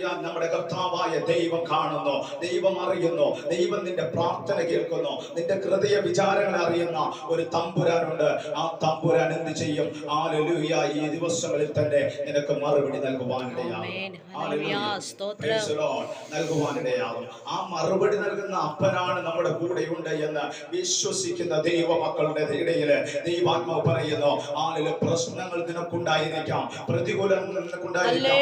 Hallelujah നമ്മുടെ കർത്താവായ ദൈവം കാണുന്നു. ദൈവം അറിയുന്നു. ദൈവം നിന്റെ പ്രാർത്ഥന കേൾക്കുന്നു. നിന്റെ ഹൃദയ വിചാരങ്ങൾ അറിയുന്ന ഒരു തമ്പുരാനുണ്ട്. ആ തമ്പുരാൻ എന്ത് ചെയ്യും? ഹല്ലേലൂയ. ഈ ദിവസങ്ങളിൽ തന്നെ നിനക്ക് മറുപടി നൽകുവാനിടയാകും. നൽകുവാനിടയാകും. ആ മറുപടി നൽകുന്ന അപ്പനാണ് നമ്മുടെ കൂടെയുണ്ട് എന്ന് വിശ്വസിക്കുന്ന ദൈവ മക്കളുടെ ഇടയിൽ ദൈവാത്മാവ് പറയുന്നു ആളിൽ പ്രശ്നങ്ങൾ നിനക്കുണ്ടായിരിക്കാം. പ്രതികൂലം നിനക്കുണ്ടായിരിക്കാം.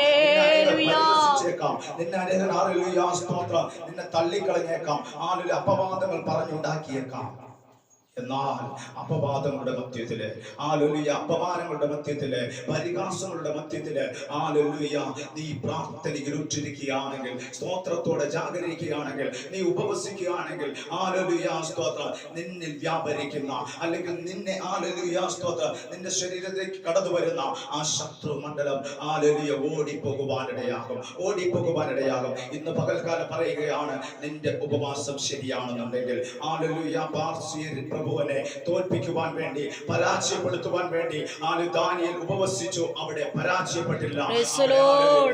നിന്നെ അനേകം ആളുകൾ ഈ നിന്നെ അനേകർ ഹല്ലേലൂയ, സ്തോത്രം. നിന്നെ തള്ളിക്കളഞ്ഞേക്കാം. ആളുകൾ അപവാദങ്ങൾ പറഞ്ഞുണ്ടാക്കിയേക്കാം. എന്നാൽ അപവാദങ്ങളുടെ മധ്യത്തിൽ ആ ലൊലിയ അപമാനങ്ങളുടെ മധ്യത്തിൽ പരിഹാസങ്ങളുടെ മധ്യത്തിൽ ആ ലൊലിയ നീ പ്രാർത്ഥനയിൽ ഉറ്റിരിക്കുകയാണെങ്കിൽ സ്തോത്രത്തോടെ ജാഗരിക്കുകയാണെങ്കിൽ നീ ഉപവസിക്കുകയാണെങ്കിൽ ആ ലൊലിയ സ്തോത്ര നിന്നിൽ വ്യാപരിക്കുന്ന അല്ലെങ്കിൽ നിന്നെ ആ ലൊലിയ സ്തോത്ര നിന്റെ ശരീരത്തിലേക്ക് കടന്നു വരുന്ന ആ ശത്രു മണ്ഡലം ആ ലൊലിയ ഓടിപ്പോകുവാനിടയാകും ഓടിപ്പോകുവാനിടയാകും. ഇന്ന് പകൽക്കാലം പറയുകയാണ് നിന്റെ ഉപവാസം ശരിയാണെന്നുണ്ടെങ്കിൽ ആ ലൊല്ലുയ പാർശ്വ പ്രഭുവിനെ തോൽപ്പിക്കുവാൻ വേണ്ടി പരാജയപ്പെടുത്തുവാൻ വേണ്ടി ആണ് ദാനിയൽ ഉപവസിച്ചു അവിടെ പരാജയപ്പെട്ടില്ല.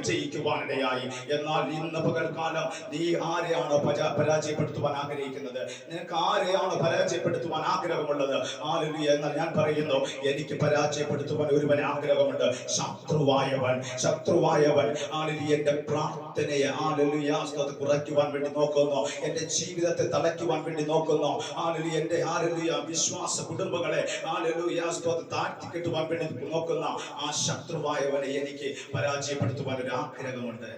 ജയിക്കുവാനിടയായി എന്നാൽ ഇന്ന് പകൽക്കാലം നീ ആരെയാണോ പരാജയപ്പെടുത്തുവാൻ ആഗ്രഹിക്കുന്നത്? നിനക്ക് ആരെയാണോ പരാജയപ്പെടുത്തുവാൻ ആഗ്രഹമുള്ളത്? ആലു എന്നാൽ ഞാൻ പറയുന്നു എനിക്ക് പരാജയപ്പെടുത്തുവാൻ ഒരുവൻ ആഗ്രഹമുണ്ട്. ശത്രുവായവൻ ശത്രുവായവൻ. ആലു എന്റെ പ്രാർത്ഥനയെ ആലുലിയാസ്തത് കുറയ്ക്കുവാൻ വേണ്ടി നോക്കുന്നു. എന്റെ ജീവിതത്തെ തളയ്ക്കുവാൻ വേണ്ടി നോക്കുന്നു. ആലു എന്റെ വിശ്വാസ കുടുംബങ്ങളെ താഴ്ത്തി വേണ്ടി നോക്കുന്ന ആ ശത്രുവായവനെ എനിക്ക് പരാജയപ്പെടുത്തുവാൻ ഒരു ആഗ്രഹമുണ്ട്.